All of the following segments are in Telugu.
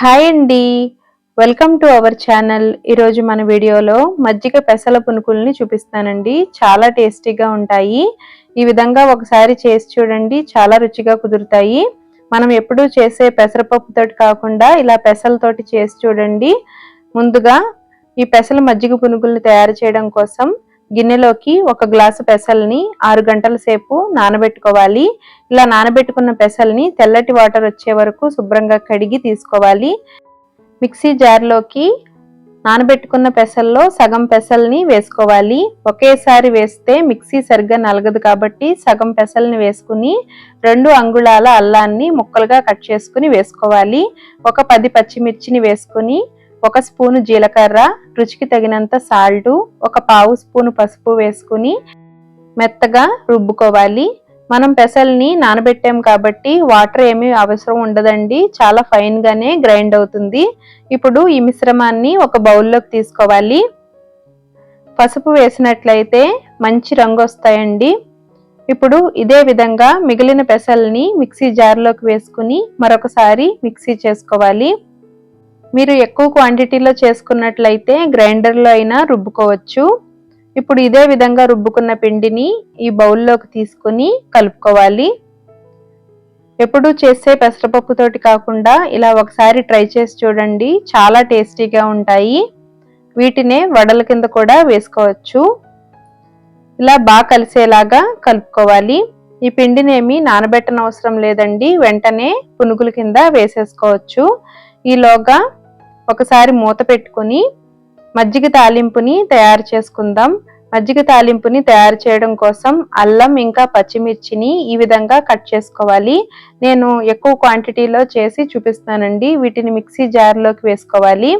హాయ్ అండి. Welcome to our channel. ఈరోజు మన వీడియోలో మజ్జిగ పెసల పునుకుల్ని చూపిస్తానండి. చాలా టేస్టీగా ఉంటాయి. ఈ విధంగా ఒకసారి చేసి చూడండి. చాలా రుచిగా కుదురుతాయి. మనం ఎప్పుడూ చేసే పెసరపప్పుతోటి కాకుండా ఇలా పెసలతోటి చేసి చూడండి. ముందుగా ఈ పెసల మజ్జిగ పునుగుల్ని తయారు చేయడం కోసం గిన్నెలోకి ఒక గ్లాసు పెసల్ని ఆరు గంటల సేపు నానబెట్టుకోవాలి. ఇలా నానబెట్టుకున్న పెసల్ని తెల్లటి వాటర్ వచ్చే వరకు శుభ్రంగా కడిగి తీసుకోవాలి. మిక్సీ జార్లోకి నానబెట్టుకున్న పెసల్లో సగం పెసల్ని వేసుకోవాలి. ఒకేసారి వేస్తే మిక్సీ సరిగ్గా నలగదు కాబట్టి సగం పెసల్ని వేసుకుని రెండు అంగుళాల అల్లాన్ని ముక్కలుగా కట్ చేసుకుని వేసుకోవాలి. ఒక పది పచ్చిమిర్చిని వేసుకుని ఒక స్పూను జీలకర్ర రుచికి తగినంత సాల్టు ఒక పావు స్పూను పసుపు వేసుకుని మెత్తగా రుబ్బుకోవాలి. మనం పెసల్ని నానబెట్టాం కాబట్టి వాటర్ ఏమీ అవసరం ఉండదండి. చాలా ఫైన్గానే గ్రైండ్ అవుతుంది. ఇప్పుడు ఈ మిశ్రమాన్ని ఒక బౌల్లోకి తీసుకోవాలి. పసుపు వేసినట్లయితే మంచి రంగు వస్తాయండి. ఇప్పుడు ఇదే విధంగా మిగిలిన పెసల్ని మిక్సీ జార్లోకి వేసుకుని మరొకసారి మిక్సీ చేసుకోవాలి. మీరు ఎక్కువ క్వాంటిటీలో చేసుకున్నట్లయితే గ్రైండర్లో అయినా రుబ్బుకోవచ్చు. ఇప్పుడు ఇదే విధంగా రుబ్బుకున్న పిండిని ఈ బౌల్లోకి తీసుకుని కలుపుకోవాలి. ఎప్పుడు చేసే పెసరపప్పుతోటి కాకుండా ఇలా ఒకసారి ట్రై చేసి చూడండి. చాలా టేస్టీగా ఉంటాయి. వీటినే వడల కింద కూడా వేసుకోవచ్చు. ఇలా బాగా కలిసేలాగా కలుపుకోవాలి. ఈ పిండినేమి నానబెట్టనవసరం అవసరం లేదండి. వెంటనే పునుగుల కింద వేసేసుకోవచ్చు. ఈలోగా ఒకసారి మూత పెట్టుకుని మజ్జిగ తాలింపుని తయారు చేసుకుందాం. మజ్జిగ తాలింపుని తయారు చేయడం కోసం అల్లం ఇంకా పచ్చిమిర్చిని ఈ విధంగా కట్ చేసుకోవాలి. నేను ఎక్కువ క్వాంటిటీలో చేసి చూపిస్తానండి. వీటిని మిక్సీ జార్లోకి వేసుకోవాలి.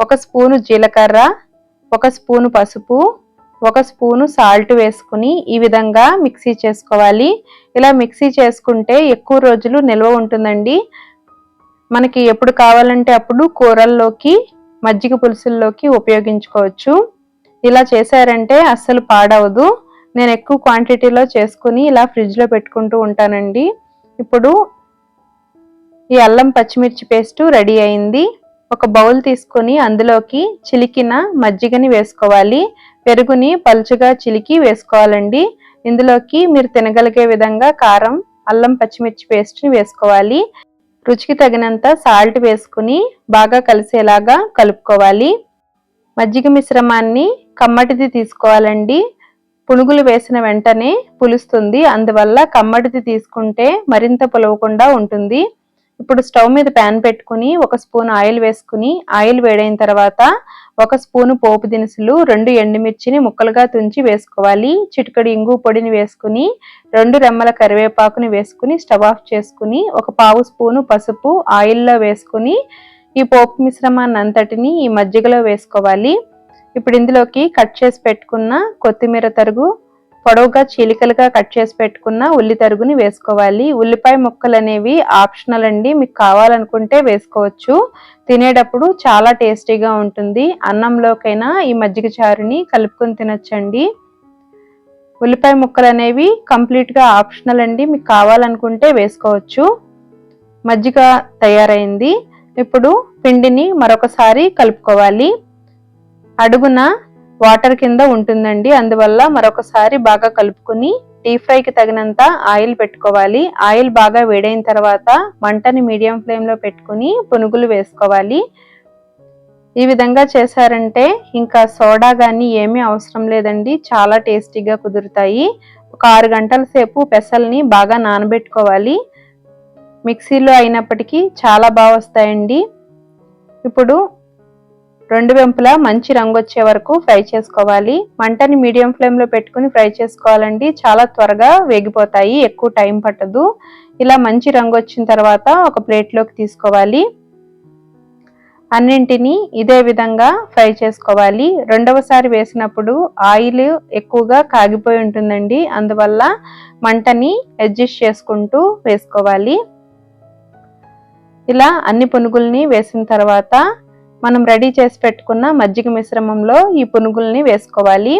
ఒక స్పూను జీలకర్ర ఒక స్పూను పసుపు ఒక స్పూను సాల్ట్ వేసుకుని ఈ విధంగా మిక్సీ చేసుకోవాలి. ఇలా మిక్సీ చేసుకుంటే ఎక్కువ రోజులు నిల్వ ఉంటుందండి. మనకి ఎప్పుడు కావాలంటే అప్పుడు కూరల్లోకి మజ్జిగ పులుసుల్లోకి ఉపయోగించుకోవచ్చు. ఇలా చేశారంటే అస్సలు పాడవదు. నేను ఎక్కువ క్వాంటిటీలో చేసుకుని ఇలా ఫ్రిడ్జ్లో పెట్టుకుంటూ ఉంటానండి. ఇప్పుడు ఈ అల్లం పచ్చిమిర్చి పేస్టు రెడీ అయింది. ఒక బౌల్ తీసుకొని అందులోకి చిలికిన మజ్జిగని వేసుకోవాలి. పెరుగుని పలుచగా చిలికి వేసుకోవాలండి. ఇందులోకి మీరు తినగలిగే విధంగా కారం అల్లం పచ్చిమిర్చి పేస్ట్ని వేసుకోవాలి. రుచికి తగినంత సాల్ట్ వేసుకుని బాగా కలిసేలాగా కలుపుకోవాలి. మజ్జిగ మిశ్రమాన్ని కమ్మటిది తీసుకోవాలండి. పునుగులు వేసిన వెంటనే పులుస్తుంది. అందువల్ల కమ్మటిది తీసుకుంటే మరింత పులవకుండా ఉంటుంది. ఇప్పుడు స్టవ్ మీద ప్యాన్ పెట్టుకుని ఒక స్పూన్ ఆయిల్ వేసుకుని ఆయిల్ వేడైన తర్వాత ఒక స్పూను పోపు దినుసులు రెండు ఎండుమిర్చిని ముక్కలుగా తుంచి వేసుకోవాలి. చిటికడి ఇంగు పొడిని వేసుకుని రెండు రెమ్మల కరివేపాకుని వేసుకుని స్టవ్ ఆఫ్ చేసుకుని ఒక పావు స్పూను పసుపు ఆయిల్లో వేసుకుని ఈ పోపు మిశ్రమాన్ని అంతటిని ఈ మజ్జిగలో వేసుకోవాలి. ఇప్పుడు ఇందులోకి కట్ చేసి పెట్టుకున్న కొత్తిమీర తరుగు పొడవుగా చీలికలుగా కట్ చేసి పెట్టుకున్న ఉల్లి తరుగుని వేసుకోవాలి. ఉల్లిపాయ ముక్కలు అనేవి ఆప్షనల్ అండి. మీకు కావాలనుకుంటే వేసుకోవచ్చు. తినేటప్పుడు చాలా టేస్టీగా ఉంటుంది. అన్నంలోకైనా ఈ మజ్జిగ చారుని కలుపుకొని తినచ్చండి. ఉల్లిపాయ ముక్కలు అనేవి కంప్లీట్గా ఆప్షనల్ అండి. మీకు కావాలనుకుంటే వేసుకోవచ్చు. మజ్జిగ తయారైంది. ఇప్పుడు పిండిని మరొకసారి కలుపుకోవాలి. అడుగున వాటర్ కింద ఉంటుందండి. అందువల్ల మరొకసారి బాగా కలుపుకుని డీ ఫ్రైకి తగినంత ఆయిల్ పెట్టుకోవాలి. ఆయిల్ బాగా వేడైన తర్వాత మంటని మీడియం ఫ్లేమ్లో పెట్టుకుని పునుగులు వేసుకోవాలి. ఈ విధంగా చేశారంటే ఇంకా సోడా కానీ ఏమీ అవసరం లేదండి. చాలా టేస్టీగా కుదురుతాయి. ఒక ఆరు గంటల సేపు పెసల్ని బాగా నానబెట్టుకోవాలి. మిక్సీలో అయినప్పటికీ చాలా బాగా వస్తాయండి. ఇప్పుడు రెండు వెంపులా మంచి రంగు వచ్చే వరకు ఫ్రై చేసుకోవాలి. మంటని మీడియం ఫ్లేమ్లో పెట్టుకుని ఫ్రై చేసుకోవాలండి. చాలా త్వరగా వేగిపోతాయి. ఎక్కువ టైం పట్టదు. ఇలా మంచి రంగు వచ్చిన తర్వాత ఒక ప్లేట్లోకి తీసుకోవాలి. అన్నింటినీ ఇదే విధంగా ఫ్రై చేసుకోవాలి. రెండవసారి వేసినప్పుడు ఆయిల్ ఎక్కువగా కాగిపోయి ఉంటుందండి. అందువల్ల మంటని అడ్జస్ట్ చేసుకుంటూ వేసుకోవాలి. ఇలా అన్ని పునుగుల్ని వేసిన తర్వాత మనం రెడీ చేసి పెట్టుకున్న మజ్జిగ మిశ్రమంలో ఈ పునుగుల్ని వేసుకోవాలి.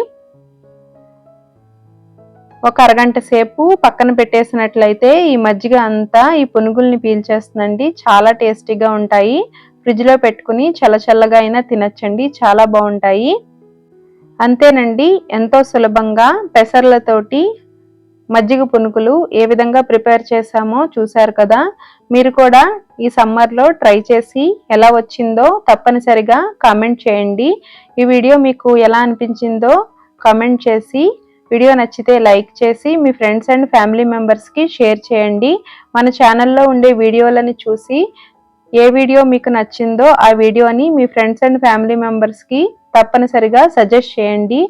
ఒక అరగంట సేపు పక్కన పెట్టేసినట్లయితే ఈ మజ్జిగ అంతా ఈ పునుగుల్ని పీల్చేస్తుందండి. చాలా టేస్టీగా ఉంటాయి. ఫ్రిడ్జ్లో పెట్టుకుని చల్లచల్లగా అయినా తినచ్చండి. చాలా బాగుంటాయి. అంతేనండి. ఎంతో సులభంగా పెసర్లతోటి మజ్జిగ పునుకులు ఏ విధంగా ప్రిపేర్ చేసామో చూశారు కదా. మీరు కూడా ఈ సమ్మర్లో ట్రై చేసి ఎలా వచ్చిందో తప్పనిసరిగా కామెంట్ చేయండి. ఈ వీడియో మీకు ఎలా అనిపించిందో కామెంట్ చేసి వీడియో నచ్చితే లైక్ చేసి మీ ఫ్రెండ్స్ అండ్ ఫ్యామిలీ మెంబర్స్కి షేర్ చేయండి. మన ఛానల్లో ఉండే వీడియోలని చూసి ఏ వీడియో మీకు నచ్చిందో ఆ వీడియోని మీ ఫ్రెండ్స్ అండ్ ఫ్యామిలీ మెంబర్స్కి తప్పనిసరిగా సజెస్ట్ చేయండి.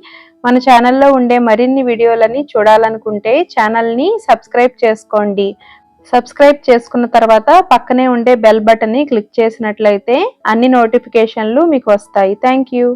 మన ఛానల్లో ఉండే మరిన్ని వీడియోలని చూడాలనుకుంటే ఛానల్ని సబ్స్క్రైబ్ చేసుకోండి. సబ్స్క్రైబ్ చేసుకున్న తర్వాత పక్కనే ఉండే బెల్ బటన్ని క్లిక్ చేసినట్లయితే అన్ని నోటిఫికేషన్లు మీకు వస్తాయి. Thank you